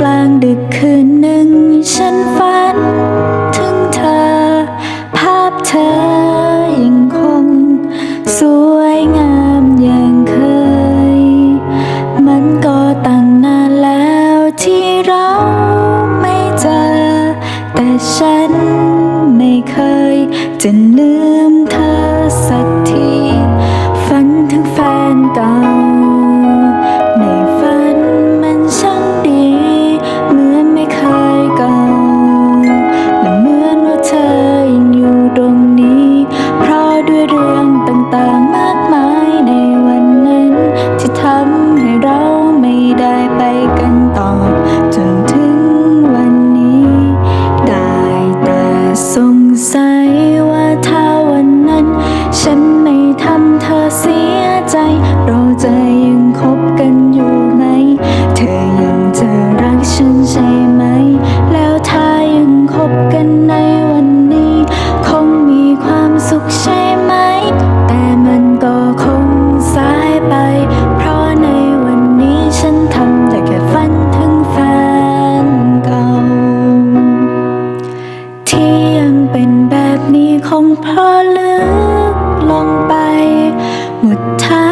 กลางดึกคืนหนึ่ง ฉันฝัน ถึงเธอ ภาพเธอยังคง สวยงามอย่างเคย มันก็ตั้งนานแล้วที่เราไม่เจอ แต่ฉันไม่เคยจะลืม ลึกลงไปหมดทาง